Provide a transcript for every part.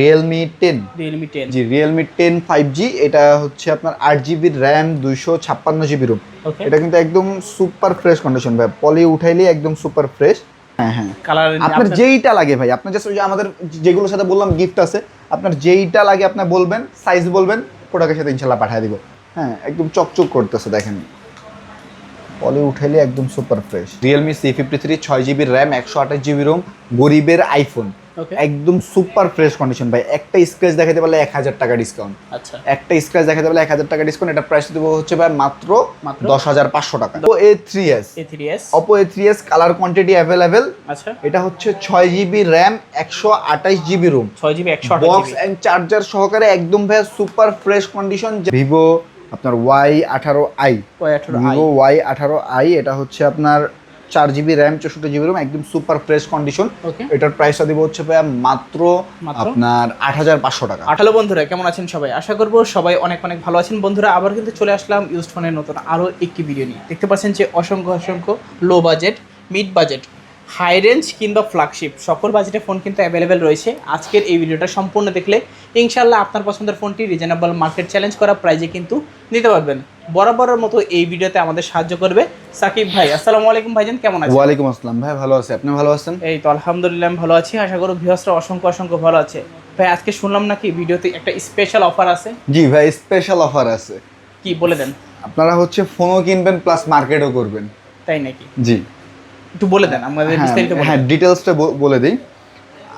Realme ten Realme ten জি Realme ten five G এটা হচ্ছে আপনার আট র্যাম দুইশো ছাপ্পান্ন জিবি রুম এটা কিন্তু একদম সুপার ফ্রেশ কন্ডিশন ভাই। পলি উঠাইলে একদম সুপার ফ্রেশ হ্যাঁ হ্যাঁ। আপনার যেইটা লাগে ভাই আপনার জাস্ট আমাদের যেগুলোর সাথে বললাম গিফট আছে আপনার যেইটা লাগে আপনি বলবেন সাইজ বলবেন প্রোডাক্টের সাথে ইনশাল্লাহ পাঠিয়ে দিব। হ্যাঁ একদম চকচক করতেছে দেখেন। পলি উঠাইলে একদম super fresh Realme C fifty three ছয় জিবি র্যাম একশো আঠাশ জিবি রোম গরিবের আইফোন একদম সুপার ফ্রেশ কন্ডিশন ভাই একটা স্ক্র্যাচ দেখাতে পারলে এক হাজার টাকা ডিসকাউন্ট আচ্ছা। একটা স্ক্র্যাচ দেখাতে পারলে এক হাজার টাকা ডিসকাউন্ট এটা প্রাইস দেবো হচ্ছে ভাই মাত্র মাত্র? দশ হাজার পাঁচশো টাকা। ও A three S A three S Oppo A three S colour quantity available আচ্ছা। এটা হচ্ছে ছয় জিবি র্যাম একশো আঠাইশ জিবি রুম ছয় জিবি একশো আঠাশ বক্স অ্যান্ড চার্জার সহকারে একদম ভাই সুপার ফ্রেশ কন্ডিশন ভিভো আপনার ওয়াই আঠারো আই ভিভো ওয়াই আঠারো আই এটা হচ্ছে আপনার চার জিবি র্যাম চৌষট্টি জিবি র্যাম একদম সুপার ফ্রেশ কন্ডিশন এটার প্রাইসটা দিব হচ্ছে ভাইয়া মাত্র মাত্র? আপনার আট হাজার পাঁচশো টাকা। আঠালো বন্ধুরা কেমন আছেন সবাই? আশা করব সবাই অনেক অনেক ভালো আছেন। বন্ধুরা আবার কিন্তু চলে আসলাম ইউজ ফোনের নতুন আরও একটি ভিডিও নিয়ে। দেখতে পাচ্ছেন যে অসংখ্য অসংখ্য low budget mid budget high range কিংবা ফ্ল্যাগশিপ সকল বাজেটের ফোন কিন্তু অ্যাভেলেবেল রয়েছে। আজকের এই ভিডিওটা সম্পূর্ণ দেখলে ইনশাল্লাহ আপনার পছন্দের ফোনটি রিজনেবল মার্কেট চ্যালেঞ্জ করা প্রাইজে কিন্তু নিতে পারবেন। বরাবরের মতো এই ভিডিওতে আমাদের সাহায্য করবে সাকিব ভাই। আসসালামু আলাইকুম ভাইজান কেমন আছেন? ওয়ালাইকুম আসসালাম। ভাই ভালো আছে। আপনি ভালো আছেন? এই তো আলহামদুলিল্লাহ আমি ভালো আছি। আশা করো ভিউয়ার্সরা অসংখ্য অসংখ্য ভালো আছে। ভাই আজকে শুনলাম নাকি ভিডিওতে একটা স্পেশাল অফার আছে? জি ভাই স্পেশাল অফার আছে। কি বলে দেন? আপনারা হচ্ছে ফোনও কিনবেন প্লাস মার্কেটও করবেন। তাই নাকি? জি। একটু বলে দেন আমাদের হ্যাঁ, বিস্তারিত হ্যাঁ। ডিটেলসটা বলে দিই।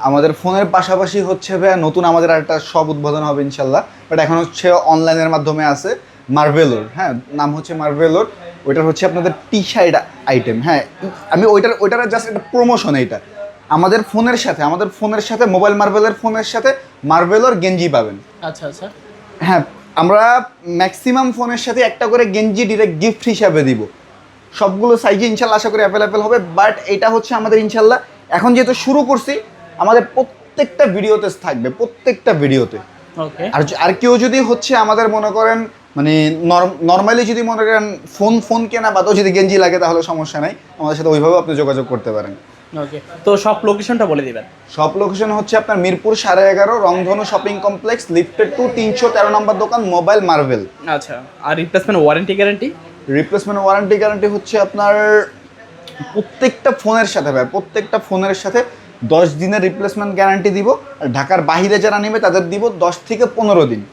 আমাদের ফোনের পাশাপাশি হচ্ছে ভাইয়া নতুন আমাদের একটা সব উদ্বোধন হবে ইনশাল্লাহ বাট এখন হচ্ছে অনলাইনের মাধ্যমে আছে মার্ভেলোর হ্যাঁ নাম হচ্ছে মার্ভেলোর ওইটার হচ্ছে আপনাদের টি শার্ট আইটেম হ্যাঁ আমি ওইটার ওইটার জাস্ট একটা প্রমোশন এইটা। আমাদের ফোনের সাথে আমাদের ফোনের সাথে মোবাইল মার্ভেলের ফোনের সাথে মার্ভেলোর গেঞ্জি পাবেন। আচ্ছা আচ্ছা। হ্যাঁ আমরা ম্যাক্সিমাম ফোনের সাথে একটা করে গেঞ্জি ডিরেক্ট গিফট হিসাবে দিব। সবগুলো সাইজে ইনশাল্লাহ আশা করি অ্যাভেলেবেল হবে বাট এটা হচ্ছে আমাদের ইনশাল্লাহ। এখন যেহেতু শুরু করছি আমাদের প্রত্যেকটা ভিডিওতে থাকবে প্রত্যেকটা ভিডিওতে। আর আর কেউ যদি হচ্ছে আমাদের মনে করেন মানে নর্মালি যদি মনে করেন ফোন ফোন কেনা বাদেও যদি গেঞ্জি লাগে তাহলে সমস্যা নাই। আমাদের সাথে ওইভাবে আপনি যোগাযোগ করতে পারেন। ওকে তো সব লোকেশনটা বলে দিবেন। সব লোকেশন হচ্ছে আপনার মিরপুর সাড়ে এগারো রংধনু শপিং কমপ্লেক্স লিফটেড টু তিনশো তেরো নম্বর দোকান মোবাইল মার্ভেল আচ্ছা। আর replacement warranty guarantee replacement warranty guarantee হচ্ছে আপনার প্রত্যেকটা ফোনের সাথে ভাই প্রত্যেকটা ফোনের সাথে দশ দিনের রিপ্লেসমেন্ট গ্যারান্টি দিব আর ঢাকার বাহিরে যারা নেবে তাদের দিব দশ থেকে পনেরো দিন।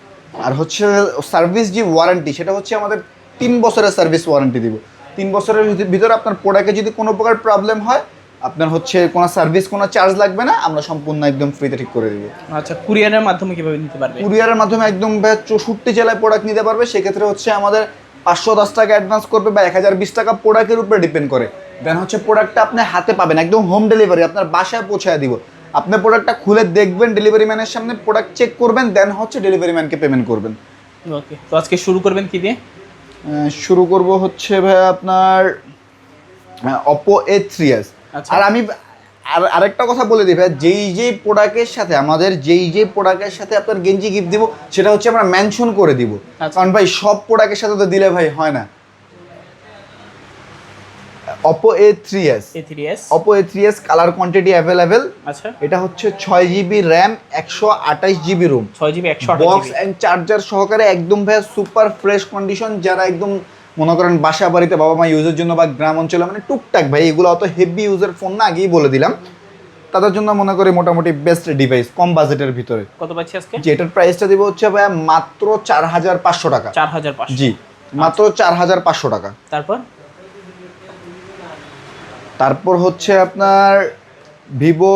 আর হচ্ছে সার্ভিস যে ওয়ারেন্টি সেটা হচ্ছে আমাদের তিন বছরের সার্ভিস ওয়ারেন্টি দিব। তিন বছরের ভিত- ভিতরে আপনার প্রোডাক্টে যদি কোনো প্রকার প্রবলেম হয় আপনার হচ্ছে কোনো সার্ভিস কোনো চার্জ লাগবে না আমরা সম্পূর্ণ একদম ফ্রিতে ঠিক করে দিব। আচ্ছা কুরিয়ারের মাধ্যমে কীভাবে নিতে পারবে? কুরিয়ারের মাধ্যমে একদম চৌষট্টি জেলায় প্রোডাক্ট নিতে পারবে সেক্ষেত্রে হচ্ছে আমাদের পাঁচশো দশ টাকা অ্যাডভান্স করবে বা এক হাজার বিশ টাকা প্রোডাক্টের উপরে ডিপেন্ড করে। দেন হচ্ছে প্রোডাক্টটা আপনি হাতে পাবেন একদম হোম ডেলিভারি আপনার বাসায় পৌঁছায় দিব। আপনি প্রোডাক্টটা খুলে দেখবেন ডেলিভারি ম্যানের সামনে প্রোডাক্ট চেক করবেন দেন হচ্ছে ডেলিভারি ম্যানকে পেমেন্ট করবেন। ওকে তো আজকে শুরু করবেন কি দিয়ে? শুরু করব হচ্ছে ভাই আপনার অপো এ থ্রি এস। আর আমি আর আরেকটা কথা বলে দিই ভাই যেই যেই প্রোডাক্টের সাথে আমাদের যেই যেই প্রোডাক্টের সাথে আপনার গেঞ্জি গিফট দিব সেটা হচ্ছে আমরা মেনশন করে দিব। আচ্ছা। কারণ ভাই সব প্রোডাক্টের সাথে তো দিলে ভাই হয় না। Oppo A three S Oppo A three S colour quantity available আচ্ছা। এটা হচ্ছে ছয় জিবি র্যাম একশো আঠাইশ জিবি রুম ছয় জিবি একশো আঠাশ বক্স অ্যান্ড চার্জার সহকারে একদম ভাই সুপার ফ্রেশ কন্ডিশন যারা একদম মনে করেন বাসা বাড়িতে বাবা মা ইউজের জন্য বা গ্রাম অঞ্চলে মানে টুকটাক ভাই এগুলো অত হেভি ইউজের ফোন না আগেই বলে দিলাম। তাদের জন্য মনে করি মোটামুটি বেস্ট ডিভাইস কম বাজেটের ভিতরে। কত পাচ্ছি আজকে? যেটার প্রাইসটা দিব হচ্ছে ভাই মাত্র চার হাজার পাঁচশো টাকা। চার হাজার পাঁচশো। জি মাত্র চার হাজার পাঁচশো টাকা। তারপর? তারপর হচ্ছে আপনার ভিভো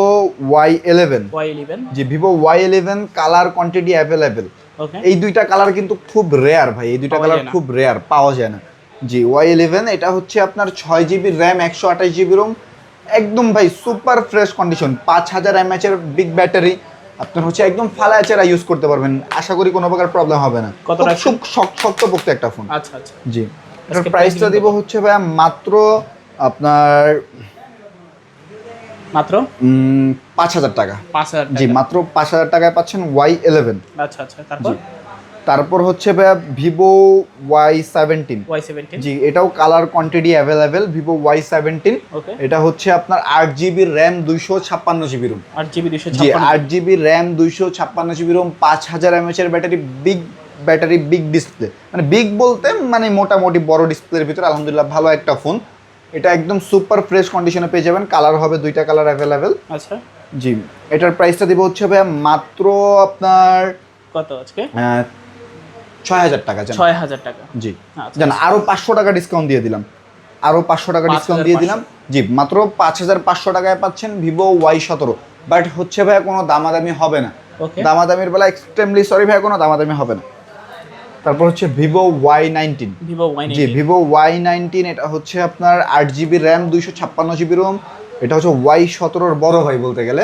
ওয়াই ইলেভেন। জি Vivo Y eleven colour quantity available এই দুইটা কালার কিন্তু খুব রেয়ার ভাই এই দুইটা কালার খুব রেয়ার পাওয়া যায় না। জি ওয়াই ইলেভেন এটা হচ্ছে আপনার ছয় জিবি র্যাম একশো আঠাশ জিবি রোম একদম ভাই সুপার ফ্রেশ কন্ডিশন পাঁচ হাজার এমএচ এর বিগ ব্যাটারি আপনার হচ্ছে একদম ফালা এছাড়া ইউজ করতে পারবেন আশা করি কোনো প্রকার প্রবলেম হবে না। খুব শক্তপোক্ত একটা ফোন আচ্ছা আচ্ছা। জি এটার প্রাইসটা দিব হচ্ছে ভাই মাত্র আপনার মাত্র? পাঁচ হাজার টাকা। পাঁচ হাজার জি মাত্র পাঁচ হাজার টাকায় পাচ্ছেন ওয়াই ইলেভেন আচ্ছা আচ্ছা তারপর? তারপর হচ্ছে Vivo Y seventeen. Y seventeen. জি এটাও colour quantity available Vivo Y seventeen. এটা হচ্ছে আপনার আট জিবি র্যাম দুইশো ছাপ্পান্ন জিবি রুম আট জিবি দুশো জি আট জিবি র্যাম দুইশো ছাপ্পান্ন জিবি রোম পাঁচ হাজার M H battery big battery big display মানে বিগ বলতে মানে মোটামুটি বড় ডিসপ্লের ভিতরে আলহামদুলিল্লাহ ভালো একটা ফোন এটা একদম সুপার ফ্রেশ কন্ডিশনে পেয়ে যাবেন। কালার হবে দুইটা কালার অ্যাভেলেবেল আচ্ছা। জি এটার প্রাইসটা দিব হচ্ছে মাত্র আপনার কত আজকে? ছয় হাজার টাকা ছয় হাজার টাকা। জি। আচ্ছা। জান আরও পাঁচশো টাকা ডিসকাউন্ট দিয়ে দিলাম। আরও পাঁচশো টাকা ডিসকাউন্ট দিয়ে দিলাম। জি মাত্র পাঁচ হাজার পাঁচশো টাকায় পাচ্ছেন ভিভো ওয়াই সতেরো। বাট হচ্ছে ভাইয়া কোনো দামাদামি হবে না। দামাদামির বেলা এক্সট্রিমলি সরি ভাই কোনো দামাদামি হবে না। তারপর হচ্ছে Vivo Y nineteen Vivo Y জি ভিভো ওয়াই নাইনটিন এটা হচ্ছে আপনার আট জিবি র্যাম দুইশো ছাপ্পান্ন জিবি রোম এটা হচ্ছে ওয়াই সতেরোর বড় ভাই বলতে গেলে।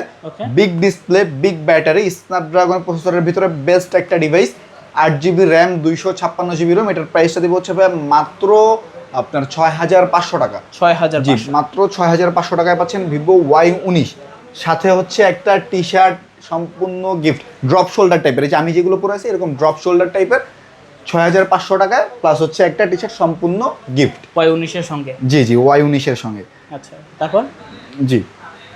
Big display big battery Snapdragon প্রসেসরের ভিতরে বেস্ট একটা ডিভাইস আট জিবি র্যাম দুইশো ছাপ্পান্ন জিবি রোম এটার প্রাইসটা দিব হচ্ছে ভাই মাত্র আপনার ছয় হাজার পাঁচশো টাকা। ছয় হাজার জি মাত্র ছয় হাজার পাঁচশো টাকায় পাচ্ছেন ভিভো ওয়াই উনিশ। সাথে হচ্ছে একটা টি শার্ট সম্পূর্ণ গিফট ড্রপ শোল্ডার টাইপের এই যে আমি যেগুলো পরে আছি এরকম ড্রপ শোল্ডার টাইপের ছয় হাজার পাঁচশো টাকায় প্লাস হচ্ছে একটা টি শার্ট সম্পূর্ণ গিফট ওয়াই উনিশের সঙ্গে? জি জি ওয়াই উনিশের সঙ্গে। আচ্ছা তারপর? জি।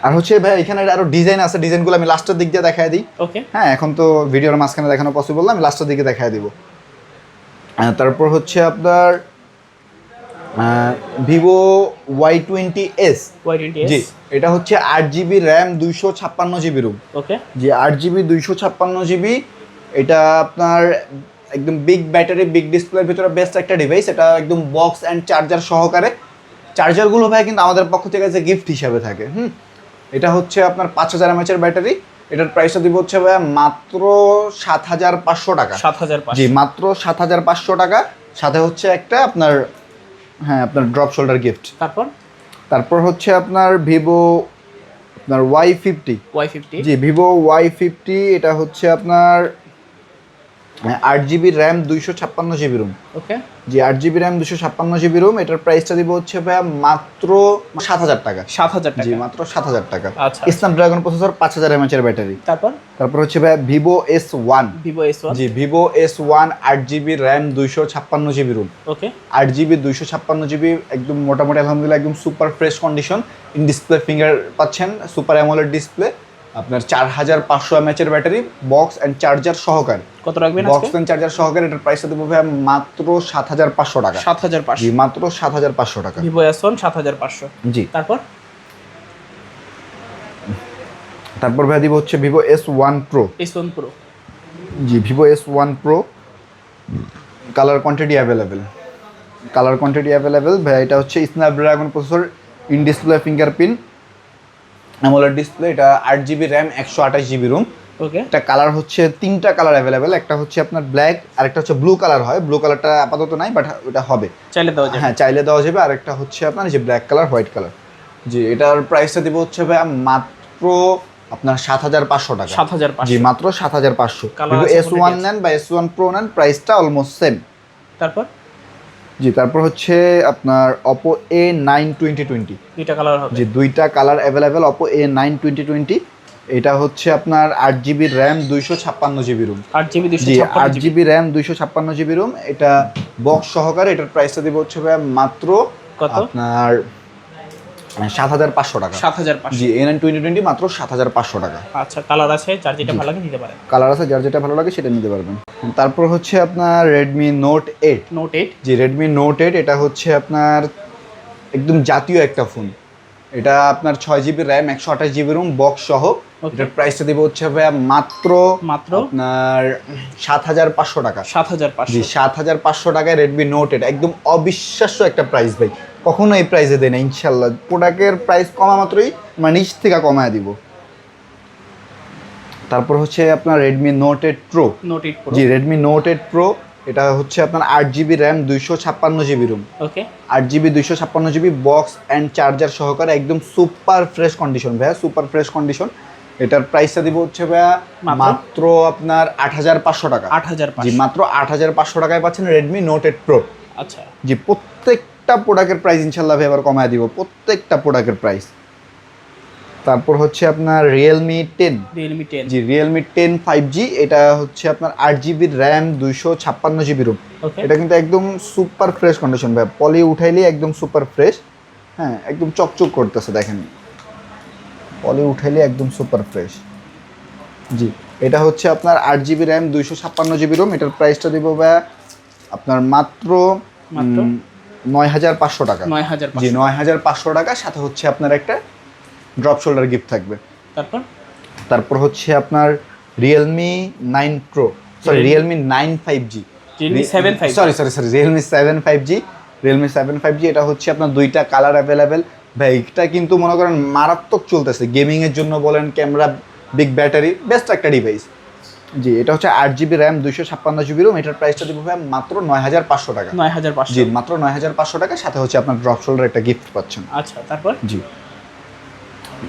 আর হচ্ছে ভাই এখানে আরও ডিজাইন আছে ডিজাইনগুলো আমি লাস্টের দিক দিয়ে দেখায় দিই। ওকে হ্যাঁ এখন তো ভিডিওর মাঝখানে দেখানো পসিবল না আমি লাস্টের দিকে দেখায় দিব। তারপর হচ্ছে আপনার ভিভো ওয়াই টোয়েন্টি এস জি এটা হচ্ছে আট জিবি র্যাম দুইশো ছাপ্পান্ন জিবি রুম ওকে জি আট জিবি দুইশো ছাপ্পান্ন জিবি এটা আপনার একদম বিগ ব্যাটারি বিগ ডিসপ্লের ভিতরে বেস্ট একটা ডিভাইস এটা একদম বক্স অ্যান্ড চার্জার সহকারে। চার্জারগুলো ভাই কিন্তু আমাদের পক্ষ থেকে যে গিফট হিসাবে থাকে হুম? এটা হচ্ছে আপনার পাঁচ হাজার এমএচের ব্যাটারি এটার প্রাইসটা দিব হচ্ছে ভাইয়া মাত্র সাত হাজার পাঁচশো টাকা। সাত হাজার জি মাত্র সাত হাজার পাঁচশো টাকা। সাথে হচ্ছে একটা আপনার হ্যাঁ আপনার ড্রপ শোল্ডার গিফট তারপর? তারপর হচ্ছে আপনার ভিভো আপনার ওয়াই ফিফটি ওয়াই ফিফটি জি ভিভো ওয়াই ফিফটি এটা হচ্ছে আপনার আট জিবি র্যাম দুইশো ছাপ্পান্ন জিবি রুম ওকে জি আট জিবি র্যাম দুশো ছাপ্পান্ন জিবি রুম এটার প্রাইসটা দিব হচ্ছে ভাইয়া মাত্র সাত হাজার টাকা। সাত হাজার জি মাত্র সাত হাজার টাকা। আচ্ছা স্ন্যাপড্রাগন প্রসেসর পাঁচ হাজার এমএচের ব্যাটারি তারপর? তারপর হচ্ছে ভাইয়া Vivo S one Vivo S one জি ভিভো এস ওয়ান আট জিবি র্যাম দুইশো ছাপ্পান্ন জিবি রুম ওকে আট জিবি দুইশো ছাপ্পান্ন জিবি একদম মোটামুটি আলহামদুলিল্লাহ একদম super fresh condition in display finger পাচ্ছেন সুপার অ্যামোলেড ডিসপ্লে আপনার চার হাজার পাঁচশো এমএচের ব্যাটারি বক্স অ্যান্ড চার্জার সহকারে। কত রাখবেন বক্স অ্যান্ড চার্জার সহকারে এটার প্রাইসটা দেবো ভাই মাত্র সাত হাজার পাঁচশো টাকা। সাত হাজার পাঁচশো মাত্র সাত হাজার পাঁচশো টাকা। ভিভো এস ওয়ান সাত হাজার পাঁচশো। জি। তারপর? তারপর ভাই দিব হচ্ছে Vivo S one pro S one pro জি Vivo S one pro colour quantity available colour quantity available ভাই এটা হচ্ছে Snapdragon processor in display fingerprint AMOLED display এটা আট জিবি র্যাম একশো আঠাশ জিবি রুম ওকে একটা কালার হচ্ছে তিনটা কালার অ্যাভেলেবেল একটা হচ্ছে আপনার ব্ল্যাক আর একটা হচ্ছে ব্লু কালার হয়। ব্লু কালারটা আপাতত নাই বাট ওটা হবে। চাইলে দেওয়া যাবে। হ্যাঁ চাইলে দেওয়া যাবে। আর একটা হচ্ছে আপনার যে ব্ল্যাক কালার হোয়াইট কালার জি এটার প্রাইসটা দিব হচ্ছে ভাই মাত্র আপনার সাত হাজার পাঁচশো টাকা। সাত হাজার জি মাত্র সাত হাজার পাঁচশো। এস ওয়ান নেন বা এস ওয়ান প্রো নেন প্রাইসটা অলমোস্ট সেম তারপর? জি তারপর হচ্ছে আপনার Oppo A nine twenty twenty দুইটা কালার হবে। যে দুইটা colour available Oppo A nine twenty twenty এটা হচ্ছে আপনার আট জিবি র্যাম দুইশো ছাপ্পান্ন জিবি রুম আট জিবি জি আট জিবি র্যাম দুইশো ছাপ্পান্ন জিবি রুম এটা বক্স সহকারে এটার প্রাইসটা দিব হচ্ছে ভাই মাত্র কত? আপনার সাত হাজার পাঁচশো টাকা। সাত হাজার পাঁচশো। জি এ নাইন টোয়েন্টি টোয়েন্টি মাত্র সাত হাজার পাঁচশো টাকা। আচ্ছা কালার আছে যার যেটা ভালো লাগে নিতে পারেন। কালার আছে যার যেটা ভালো লাগে সেটা নিতে পারবেন। তারপর হচ্ছে আপনার Redmi Note eight Note eight জি রেডমি নোট এইট এটা হচ্ছে আপনার একদম জাতীয় একটা ফোন এটা আপনার ছয় জিবি র্যাম একশো আঠাশ জিবি রুম বক্স সহ। এটার প্রাইসটা দিব হচ্ছে ভাইয়া মাত্র মাত্র? আপনার সাত হাজার পাঁচশো টাকা। সাত হাজার পাঁচশো। সাত হাজার পাঁচশো টাকায় রেডমি নোট এটা একদম অবিশ্বাস্য একটা প্রাইস ভাই। কখনো এই প্রাইসে দেয় না ইনশাল্লাহ। প্রোডাক্টের প্রাইস কমা মাত্রই মানে নিচ থেকে কমায় দিব। তারপর হচ্ছে আপনার Redmi Note eight pro Note eight জি রেডমি নোট এইট প্রো এটা হচ্ছে আপনার আট জিবি র্যাম দুইশো ছাপ্পান্ন জিবি রুম ওকে। আট জিবি দুইশো ছাপ্পান্ন জিবি বক্স অ্যান্ড চার্জার সহকারে একদম সুপার ফ্রেশ কন্ডিশন ভাইয়া সুপার ফ্রেশ কন্ডিশন এটার প্রাইসটা দিব হচ্ছে ভাইয়া মাত্র? আপনার আট হাজার পাঁচশো টাকা। আট হাজার জি মাত্র আট হাজার পাঁচশো টাকায় পাচ্ছেন রেডমি নোট এইট প্রো আচ্ছা। জি প্রত্যেকটা প্রোডাক্টের প্রাইস ইনশাল্লাহ ভাই এবার কমায় দিব প্রত্যেকটা প্রোডাক্টের প্রাইস তারপর হচ্ছে আপনার রিয়েলমি টেন রিয়েলমি টেন জি রিয়েলমি টেন ফাইভ জি এটা হচ্ছে আপনার আট জিবি র্যাম দুইশো ছাপ্পান্ন জিবি রুম এটা কিন্তু একদম সুপার ফ্রেশ কন্ডিশন ভাই। পলি উঠাইলে একদম সুপার ফ্রেশ হ্যাঁ একদম চকচক করতেছে দেখেন। পলি উঠাইলে একদম সুপার ফ্রেশ জি এটা হচ্ছে আপনার আট জিবি র্যাম দুইশো ছাপ্পান্ন জিবি রুম এটার প্রাইসটা দিব ভাই আপনার মাত্র নয় হাজার পাঁচশো টাকা। নয় হাজার জি নয় হাজার পাঁচশো টাকা। সাথে হচ্ছে আপনার একটা ড্রপ শোল্ডার গিফট থাকবে। তারপর? তারপর হচ্ছে আপনার Realme nine pro sorry Realme nine five G sorry sorry sorry Realme seven five G Realme seven five G এটা হচ্ছে আপনার দুইটা কালার অ্যাভেলেবেল ভাই এটা কিন্তু মনে করেন মারাত্মক চলতেছে। গেমিংয়ের জন্য বলেন ক্যামেরা বিগ ব্যাটারি বেস্ট একটা ডিভাইস জি এটা হচ্ছে আট জিবি র্যাম দুইশো ছাপ্পান্ন জিবি রোম এটার প্রাইসটা দিব ভাই মাত্র নয় হাজার পাঁচশো টাকা। নয় হাজার পাঁচশো। জি মাত্র নয় হাজার পাঁচশো টাকা সাথে হচ্ছে আপনার ড্রপ শোল্ডার একটা গিফট পাচ্ছেন। আচ্ছা তারপর? জি।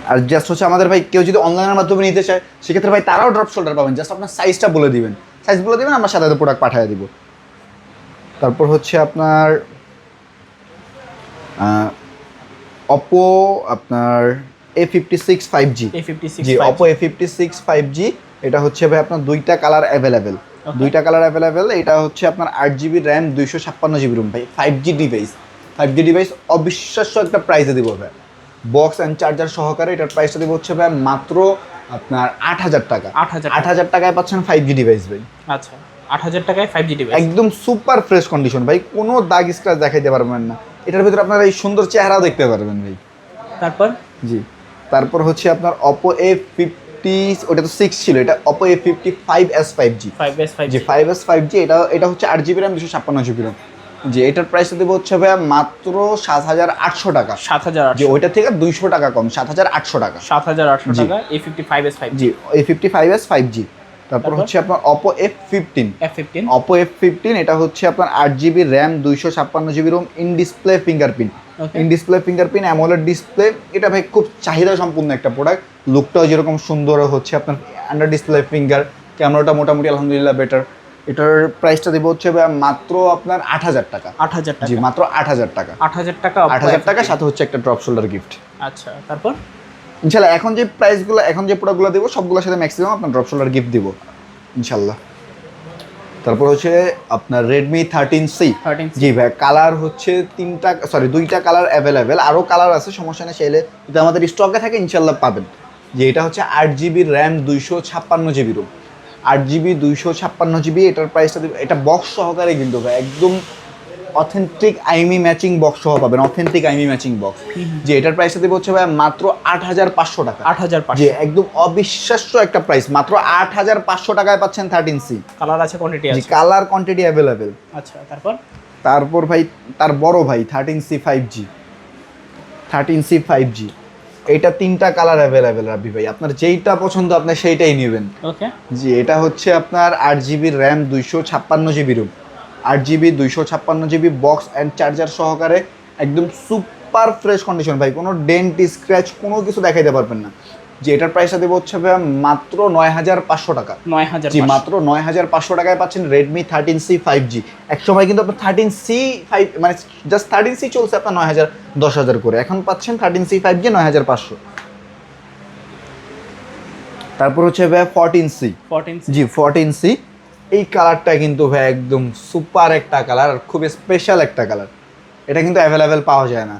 আর জাস্ট হচ্ছে আমাদের ভাই কেউ যদি অনলাইনের মাধ্যমে নিতে চায় সেক্ষেত্রে ভাই তারাও ড্রপ শোল্ডার পাবেন। জাস্ট আপনার সাইজটা বলে দিবেন। সাইজ বলে দিবেন আমরা সাথে প্রোডাক্ট পাঠিয়ে দিব। তারপর হচ্ছে আপনার অপো আপনার A fifty six five G G Oppo A fifty six five G এটা হচ্ছে ভাই আপনার দুইটা কালার অ্যাভেলেবেল দুইটা কালার অ্যাভেলেবেল এটা হচ্ছে আপনার আট জিবি র্যাম দুইশো ছাপ্পান্ন জিবি রুম ভাই five G device five G device অবিশ্বাস্য একটা প্রাইসে দিব ভাই। বক্স অ্যান্ড চার্জার সহকারে এটার প্রাইসটা দিব হচ্ছে ভাই মাত্র আপনার আট হাজার টাকা। আট হাজার আট হাজার টাকায় পাচ্ছেন ফাইভ জি ডিভাইস ভাই। আচ্ছা আট হাজার টাকায় ফাইভ জি ডিভাইস একদম সুপার ফ্রেশ কন্ডিশন ভাই কোনো দাগ স্ক্র্যাচ দেখাইতে পারবেন না। এটার ভিতরে আপনারা এই সুন্দর চেহারাও দেখতে পারবেন ভাই। তারপর? জি। তারপর হচ্ছে আপনার অপো এ ফিফটি ওটা তো সিক্স ছিল এটা Oppo A fifty five S five G five S five G five S five G এটা এটা হচ্ছে আট জিবি র্যাম দুশো ছাপ্পান্ন জিবি র্যাম জি এটার প্রাইস দেবো হচ্ছে ভাইয়া মাত্র সাত হাজার আটশো টাকা। সাত হাজার আটশো। ওইটা থেকে দুইশো টাকা কম সাত হাজার আটশো টাকা। সাত হাজার আটশো টাকা A fifty five S five G A fifty five S five G তারপর? হচ্ছে আপনার Oppo F fifteen F fifteen Oppo F fifteen এটা হচ্ছে আপনার আট জিবি র্যাম দুইশো ছাপ্পান্ন GB ROM in display fingerprint in display fingerprint AMOLED display এটা ভাই খুব চাহিদা সম্পূর্ণ একটা প্রোডাক্ট লুকটাও যেরকম সুন্দর হচ্ছে আপনার আন্ডার ডিসপ্লে ফিঙ্গার ক্যামেরাটা মোটামুটি আলহামদুলিল্লাহ বেটার এটার প্রাইসটা দেবো হচ্ছে মাত্র আপনার আট হাজার টাকা। আট হাজার জি টাকা। মাত্র আট হাজার টাকা। আট হাজার টাকা আট হাজার টাকা সাথে হচ্ছে একটা ড্রপ শোল্ডার গিফট আচ্ছা তারপর? ইনশাল্লাহ এখন যে প্রাইসগুলো এখন যে প্রোডাক্টগুলো দেবো সবগুলোর সাথে ম্যাক্সিমাম আপনার ড্রপ শোল্ডার গিফট দেবো। ইনশাল্লাহ। তারপর হচ্ছে আপনার রেডমি থার্টিন সি জি ভাই কালার হচ্ছে তিনটা সরি দুইটা কালার অ্যাভেলেবেল আরও কালার আছে সমস্যা নেই চাইলে যদি আমাদের স্টকে থাকে ইনশাল্লাহ পাবেন। যে এটা হচ্ছে আট জিবি র্যাম দুইশো ছাপ্পান্ন জিবি রুম আট জিবি দুইশো ছাপ্পান্ন জিবি এটার প্রাইসটা দিবে এটা বক্স সহকারে কিন্তু ভাই একদম অথেন্টিক আইমি ম্যাচিং বক্স সহ পাবেন অথেন্টিক আইমি ম্যাচিং বক্স যে এটার প্রাইসটা দেবে হচ্ছে ভাই মাত্র আট হাজার পাঁচশো টাকা। আট হাজার যে একদম অবিশ্বাস্য একটা প্রাইস মাত্র আট হাজার পাঁচশো টাকায় পাচ্ছেন থার্টিন সি কালার আছে কোয়ান্টিটি আছে। কালার কোয়ান্টিটি অ্যাভেলেবেল আচ্ছা তারপর? তারপর ভাই তার বড় ভাই thirteen C five G thirteen C five G এইটা তিনটা কালার অ্যাভেলেবেল রাবি ভাই। আপনার যেইটা পছন্দ আপনি সেইটাই নেবেন। ওকে জি এটা হচ্ছে আপনার আট জিবি র্যাম দুইশো ছাপ্পান্ন জিবি রুম আট জিবি দুইশো ছাপ্পান্ন জিবি বক্স অ্যান্ড চার্জার সহকারে একদম সুপার ফ্রেশ কন্ডিশন ভাই কোনো ডেন্ট স্ক্র্যাচ কোনো কিছু দেখাইতে পারবেন না। যে এটার প্রাইসটা দেবো হচ্ছে মাত্র নয় হাজার পাঁচশো টাকা। নয় হাজার জি মাত্র নয় হাজার পাঁচশো টাকায় পাচ্ছেন Redmi thirteen C five G এক সময় কিন্তু আপনার থার্টিন সি ফাইভ মানে জাস্ট থার্টিন সি চলছে আপনার নয় হাজার দশ হাজার করে। এখন পাচ্ছেন থার্টিন সি ফাইভ জি নয় হাজার পাঁচশো। তারপর হচ্ছে ভাই ফোরটিন সি ফোরটিন জি ফোরটিন সি এই কালারটা কিন্তু ভাই একদম সুপার একটা কালার আর খুব স্পেশাল একটা কালার এটা কিন্তু অ্যাভেলেবেল পাওয়া যায় না।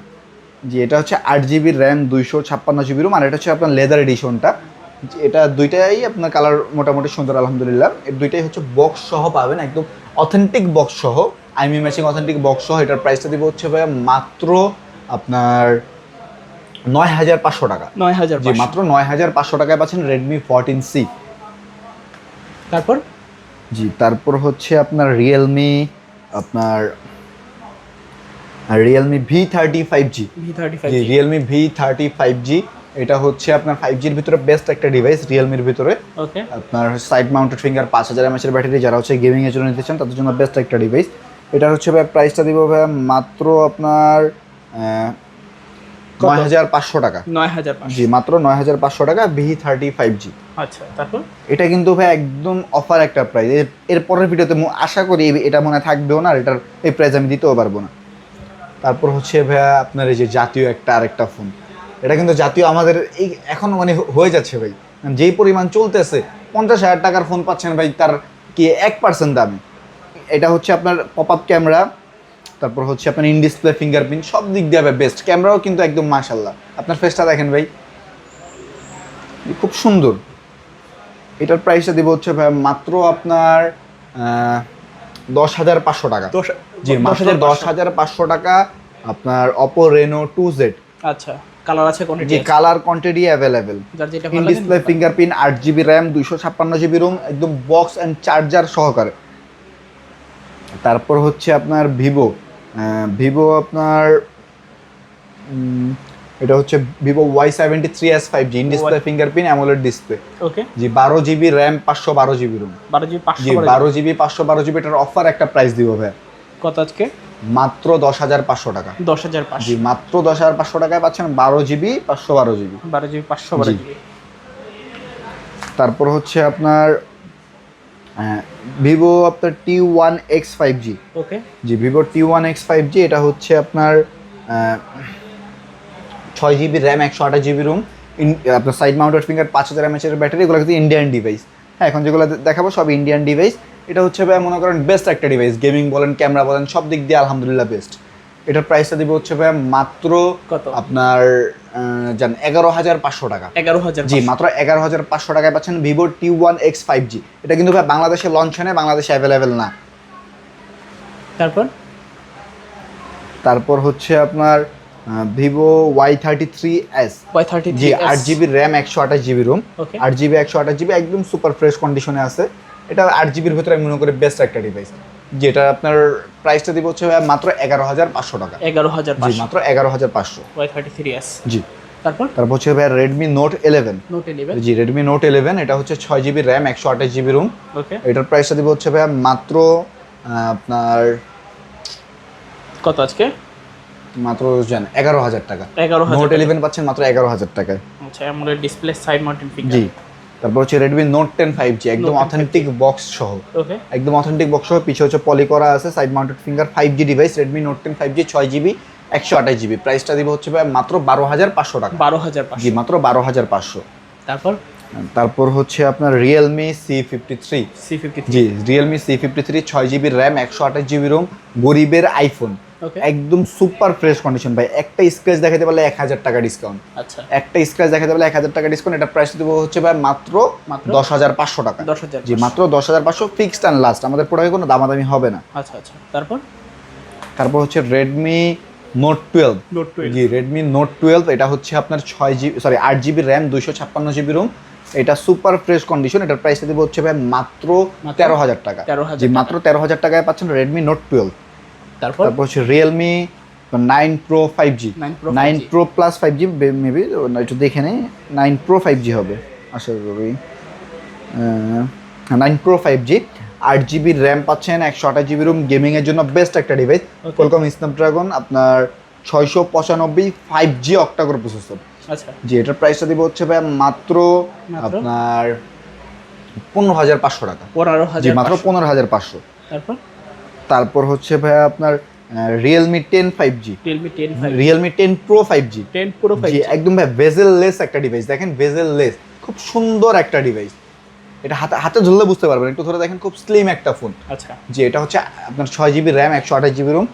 জি এটা হচ্ছে আট জিবি র্যাম দুইশো ছাপ্পান্ন জিবি রুম আর এটা হচ্ছে আপনার লেদার এডিশনটা এটা দুইটাই আপনার কালার মোটামুটি সুন্দর আলহামদুলিল্লাহ। এর দুইটাই হচ্ছে বক্স সহ পাবেন একদম অথেন্টিক বক্স সহ। আইমি ম্যাচিং অথেন্টিক বক্স সহ এটার প্রাইসটা দিব হচ্ছে ভাই মাত্র আপনার নয় হাজার পাঁচশো টাকা। নয় হাজার জি মাত্র নয় হাজার পাঁচশো টাকায় পাচ্ছেন রেডমি ফোরটিন সি তারপর? জি তারপর হচ্ছে আপনার রিয়েলমি আপনার Realme V thirty five G V Realme V thirty five G এটা হচ্ছে আপনার ফাইভ জির ভিতরে বেস্ট একটা ডিভাইস রিয়েলমির ভিতরে। আপনার সাইড মাউন্টেড ফিঙ্গার পাঁচ হাজার এমএচের ব্যাটারি যারা হচ্ছে গেমিং এর জন্য নিতে চান তাদের জন্য বেস্ট একটা ডিভাইস এটা হচ্ছে ভাই প্রাইসটা দিব ভাই মাত্র আপনার নয় হাজার পাঁচশো টাকা। নয় হাজার পাঁচশো। জি মাত্র নয় হাজার পাঁচশো টাকা ভি থার্টি ফাইভ জি আচ্ছা তারপর? এটা কিন্তু ভাই একদম অফার একটা প্রাইস এর পরের ভিডিওতে আশা করি এটা মনে থাকবেও না আর এটার এই প্রাইস আমি দিতেও পারব না। তারপর হচ্ছে ভাইয়া আপনার এই যে জাতীয় একটা আরেকটা ফোন এটা কিন্তু জাতীয় আমাদের এই এখন মানে হয়ে যাচ্ছে ভাই। যেই পরিমাণ চলতেছে, পঞ্চাশ হাজার টাকার ফোন পাচ্ছেন ভাই, তার কি এক পার্সেন্ট দামে। এটা হচ্ছে আপনার পপ আপ ক্যামেরা তারপর হচ্ছে আপনার ইন ডিসপ্লে ফিঙ্গারপ্রিন্ট সব দিক দিয়ে বেস্ট ক্যামেরাও কিন্তু একদম মাশাল্লাহ আপনার ফেসটা দেখেন ভাই। খুব সুন্দর। এটার প্রাইসটা দিব হচ্ছে মাত্র আপনার দশ হাজার পাঁচশো টাকা। জি মাত্র দশ হাজার পাঁচশো টাকা আপনার অপো রেনো টু জেড আচ্ছা কালার আছে কোনটি জি colour quantity available in display fingerprint আট জিবি র্যাম দুইশো ছাপ্পান্ন জিবি রুম একদম বক্স অ্যান্ড চার্জার সহকারে। তারপর হচ্ছে আপনার ভিভো ভিভো আপনার এটা হচ্ছে Vivo Y seventy three S five G display fingerprint AMOLED display okay জি বারো জিবি র্যাম পাঁচশো বারো জিবি রুম বারো জিবি পাঁচশো জি বারো জিবি পাঁচশো বারো জিবি এটার অফার একটা প্রাইস দিব ভাই কত আজকে মাত্র দশ হাজার পাঁচশো টাকা দশ হাজার জি মাত্র দশ হাজার পাঁচশো টাকায় পাচ্ছেন বারো জিবি পাঁচশো বারো জিবি বারো জিবি পাঁচশো বারো। জিবি তারপর হচ্ছে আপনার ভিভো আপনার T one X five G okay জি Vivo T one X five G এটা হচ্ছে আপনার ছয় জিবি র্যাম একশো আঠাশ জিবি রুম আপনার সাইড মাউন্টেড ফিঙ্গার পাঁচ হাজার এমএচের ব্যাটারি এগুলো কিন্তু ইন্ডিয়ান ডিভাইস হ্যাঁ এখন যেগুলো দেখাবো সব ইন্ডিয়ান ডিভাইস এটা হচ্ছে ভাই মনে করেন বেস্ট একটা ডিভাইস গেমিং বলেন ক্যামেরা বলেন সব দিক দিয়ে আলহামদুলিল্লাহ বেস্ট এটার প্রাইসটা দিব হচ্ছে ভাই মাত্র কত? আপনার জান এগারো হাজার পাঁচশো টাকা। এগারো হাজার জি মাত্র এগারো হাজার পাঁচশো টাকায় পাচ্ছেন Vivo T one X five G এটা কিন্তু ভাই বাংলাদেশে লঞ্চ হয় না বাংলাদেশে অ্যাভেলেবেল না। তারপর? তারপর হচ্ছে আপনার Vivo Y thirty three S Y thirty জি আট জিবি র্যাম একশো আঠাশ জিবি রুম আট জিবি একশো আঠাশ জিবি একদম সুপার ফ্রেশ কন্ডিশনে আছে। এটা আট জিবির ভিতরে আমি মনে করি বেস্ট একটা ডিভাইস যেটা আপনার প্রাইসটা দিব হচ্ছে ভাই মাত্র এগারো হাজার পাঁচশো টাকা। এগারো হাজার জি মাত্র এগারো হাজার পাঁচশো। ওয়াই থার্টি থ্রি এস জি। তারপর? তারপর হচ্ছে ভাই Redmi Note eleven Note eleven জি রেডমি নোট ইলেভেন এটা হচ্ছে ছয় জিবি র্যাম একশো আঠাশ জিবি রুম ওকে এটার প্রাইসটা দিব হচ্ছে ভাইয়া মাত্র আপনার কত আজকে? মাত্র জান এগারো হাজার টাকা। এগারো নোট ইলেভেন পাচ্ছেন মাত্র এগারো হাজার টাকায়। আচ্ছা এমন ডিসপ্লে সাইড মাউন্টেন ফিঙ্গার জি তারপর হচ্ছে Redmi Note ten five G একদম Note 10 অথেন্টিক বক্স সহ। ওকে একদম অথেন্টিক বক্স সহ পিছে হচ্ছে পলি করা আছে side mounted finger five G device Redmi Note ten five G ছয় জিবি একশো আঠাশ জিবি প্রাইসটা দিব হচ্ছে ভাই মাত্র বারো হাজার পাঁচশো টাকা। বারো হাজার জি মাত্র বারো হাজার পাঁচশো। তারপর? তারপর হচ্ছে আপনার Realme C fifty three C fifty জি রিয়েলমি সি ফিফটি থ্রি ছয় জিবি র্যাম একশো আঠাশ জিবি রোম গরিবের আইফোন একদম সুপার ফ্রেশ কন্ডিশন ভাই। একটা স্ক্র্যাচ দেখাতে পারলে এক হাজার টাকা ডিসকাউন্ট আচ্ছা। একটা স্ক্র্যাচ দেখাতে পারলে এক হাজার টাকা ডিসকাউন্ট এটা প্রাইস দেবো হচ্ছে ভাই মাত্র? দশ হাজার পাঁচশো টাকা। দশ হাজার জি মাত্র দশ হাজার পাঁচশো ফিক্সড অ্যান্ড লাস্ট আমাদের প্রোডাক্টে কোনো দামাদামি হবে না। আচ্ছা আচ্ছা। তারপর? তারপর হচ্ছে রেডমি নোট টুয়েলভ জি রেডমি নোট টুয়েলভ এটা হচ্ছে আপনার ছয় জিবি সরি আট জিবি র্যাম দুইশো ছাপ্পান্ন জিবি রুম এটা সুপার ফ্রেশ কন্ডিশন এটার প্রাইসটা দেবো হচ্ছে ভাই মাত্র? তেরো হাজার টাকা। জি টাকা। মাত্র তেরো হাজার টাকায় পাচ্ছেন রেডমি নোট টুয়েলভ তারপর? তারপর হচ্ছে Realme nine pro five G nine pro plus five G maybe একটু দেখে নেই। নাইন প্রো ফাইভ জি হবে আশা করি। নাইন প্রো ফাইভ জি আট জিবি র্যাম পাচ্ছেন একশো আঠাশ জিবি রুম গেমিংয়ের জন্য বেস্ট একটা ডিভাইস. কোলকম স্ন্যাপড্রাগন আপনার ছয়শো পঁচানব্বই ফাইভ জি অক্টাগোর প্রসেসর আচ্ছা। জি এটার প্রাইসটা দিব হচ্ছে ভাই মাত্র মাত্র? আপনার পনেরো হাজার পাঁচশো টাকা। পনেরো হাজার মাত্র পনেরো হাজার পাঁচশো। তারপর? তারপর হচ্ছে ভাই আপনার Realme ten five G Realme ten Realme ten pro five G ten পুরো ফাইভ জি একদম ভাই ভেজেল লেস একটা ডিভাইস দেখেন ভেজেল লেস খুব সুন্দর একটা ডিভাইস এটা হাতে হাতে ধরলে বুঝতে পারবেন। একটু ধরে দেখেন খুব স্লিম একটা ফোন আচ্ছা। জি এটা হচ্ছে আপনার ছয় জিবি র্যাম একশো আঠাশ GB ROM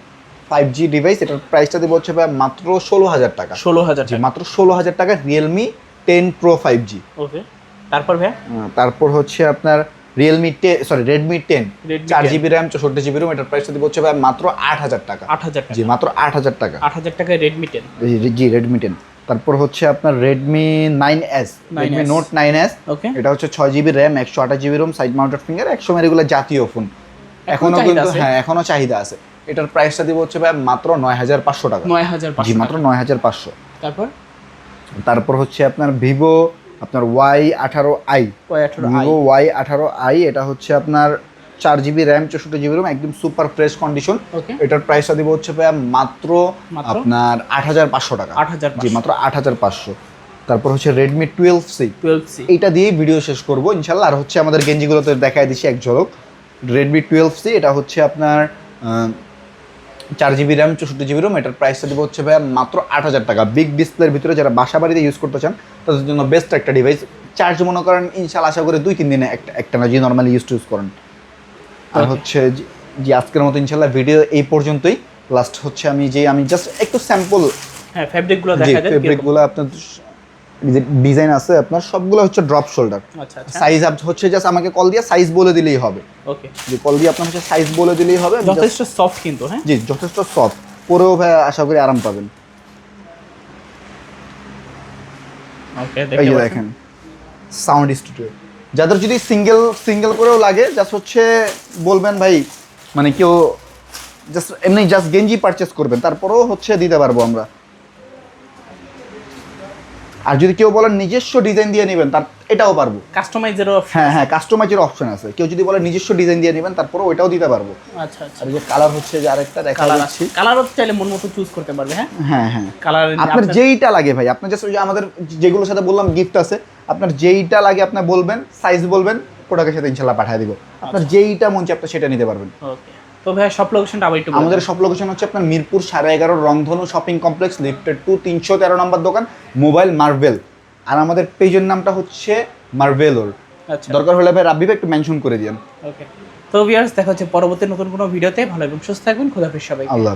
five G device এটার প্রাইসটা দেবো হচ্ছে ভাই মাত্র ষোলো হাজার টাকা। ষোলো হাজার মাত্র ষোলো হাজার টাকা Realme ten Pro five G okay. তারপর ভাইয়া? তারপর হচ্ছে আপনার রিয়েলমি সরি রেডমি টেন চার জিবি র্যাম চৌষট্টি জিবি রুম এটার প্রাইসটা দেবো হচ্ছে ভাই মাত্র আট হাজার টাকা। আট হাজার জি মাত্র আট হাজার টাকা। আট হাজার টাকায় Redmi ten G- Redmi ten তারপর হচ্ছে আপনার Redmi nine S 9S Redmi Note nine S okay এটা হচ্ছে ছয় জিবি র্যাম একশো আঠাশ GB ROM side mounted finger একশো এগুলো জাতীয় ফোন এখনও কিন্তু হ্যাঁ এখনও চাহিদা আছে। এটার প্রাইসটা দিব হচ্ছে ভাই মাত্র নয় হাজার পাঁচশো টাকা। নয় হাজার জি মাত্র নয় হাজার পাঁচশো। তারপর? তারপর হচ্ছে আপনার ভিভো আপনার ওয়াই আঠারো আই ভিভো ওয়াই আঠারো আই এটা হচ্ছে আপনার চার জিবি র্যাম চৌষট্টি জিবি র্যাম একদম সুপার ফ্রেশ কন্ডিশন এটার প্রাইসটা দিব হচ্ছে মাত্র? আপনার আট হাজার পাঁচশো টাকা। আট হাজার জি মাত্র আট হাজার পাঁচশো। তারপর হচ্ছে Redmi twelve C twelve C এইটা দিয়েই ভিডিও শেষ করব ইনশাল্লাহ। আর হচ্ছে আমাদের গেঞ্জিগুলোতে দেখায় দিচ্ছি এক ঝলক। রেডমি টুয়েলভ সি এটা হচ্ছে আপনার চার জিবি র্যাম চৌষট্টি জিবি রোম এটার প্রাইসটা দেবো হচ্ছে ভাইয়া মাত্র আট হাজার টাকা। বিগ ডিসপ্লের ভিতরে যারা বাসা বাড়িতে ইউজ করতে চান তাদের জন্য বেস্ট একটা ডিভাইস চার্জ মনে করেন ইনশাল আশা করে দুই তিন দিনে একটা একটা না যে নর্মালি ইউজ ইউজ করেন। আর হচ্ছে যে- আজকের মতো ইনশাল্লাহ ভিডিও এই পর্যন্তই। লাস্ট হচ্ছে আমি যে আমি জাস্ট একটু স্যাম্পল হ্যাঁ ফ্যাব্রিকগুলো দেখা যায় ফেব্রিকগুলো আপনার যে ডিজাইন আছে আপনার সবগুলো হচ্ছে ড্রপ শোল্ডার সাইজ আপ হচ্ছে জাস্ট আমাকে কল দিয়ে সাইজ বলে দিলেই হবে। ওকে যে কল দিয়ে আপনার হচ্ছে সাইজ বলে দিলেই হবে। যথেষ্ট সফট কিন্তু হ্যাঁ? জি যথেষ্ট সফট পরেও ভাই আশা করি আরাম পাবেন। ওকে দেখেন সাউন্ড স্টুডিও যাদের যদি সিঙ্গেল সিঙ্গেল করেও লাগে জাস্ট হচ্ছে বলবেন ভাই মানে কেউ জাস্ট এমনি জাস্ট গেঞ্জি পারচেস করবেন তারপরেও হচ্ছে দিতে পারব আমরা। আর যদি কেউ বলেন নিজস্ব ডিজাইন দিয়ে নেবেন তার এটাও পারব। কাস্টমাইজেরও অপশন হ্যাঁ হ্যাঁ কাস্টমাইজের অপশন আছে। কেউ যদি বলে নিজস্ব ডিজাইন দিয়ে নেবেন তারপরেও ওইটাও দিতে পারব। আচ্ছা আচ্ছা। আর এই যে কালার হচ্ছে যে আরেকটা দেখা কালার আছে। কালারও চাইলে মন মতো চুজ করতে পারবে হ্যাঁ? হ্যাঁ হ্যাঁ। কালার আপনার যেইটা লাগে ভাই আপনার জাস্ট ওই যে আমাদের যেগুলোর সাথে বললাম গিফট আছে আপনার যেইটা লাগে আপনি বলবেন সাইজ বলবেন প্রোডাক্টের সাথে ইনশাল্লাহ পাঠিয়ে দিব। আপনার যেইটা মন চায় আপনি সেটা নিতে পারবেন। ওকে তো ভাই সব লোকেশনটা আবার একটু আমাদের। সব লোকেশন হচ্ছে আপনার মিরপুর সাড়ে এগারো রংধনু শপিং কমপ্লেক্স লিফটেড টু তিনশো তেরো নম্বর দোকান মোবাইল মার্ভেল আর আমাদের পেজের নামটা হচ্ছে মার্ভেলোর আচ্ছা। দরকার হলে ভাই রাব্বি ভাই একটু মেনশন করে দিন ওকে তো ভিউয়ার্স দেখা হচ্ছে পরবর্তী নতুন কোনো ভিডিওতে। ভালো এবং সুস্থ থাকবেন খোদাফিজ সবাই আল্লাহ।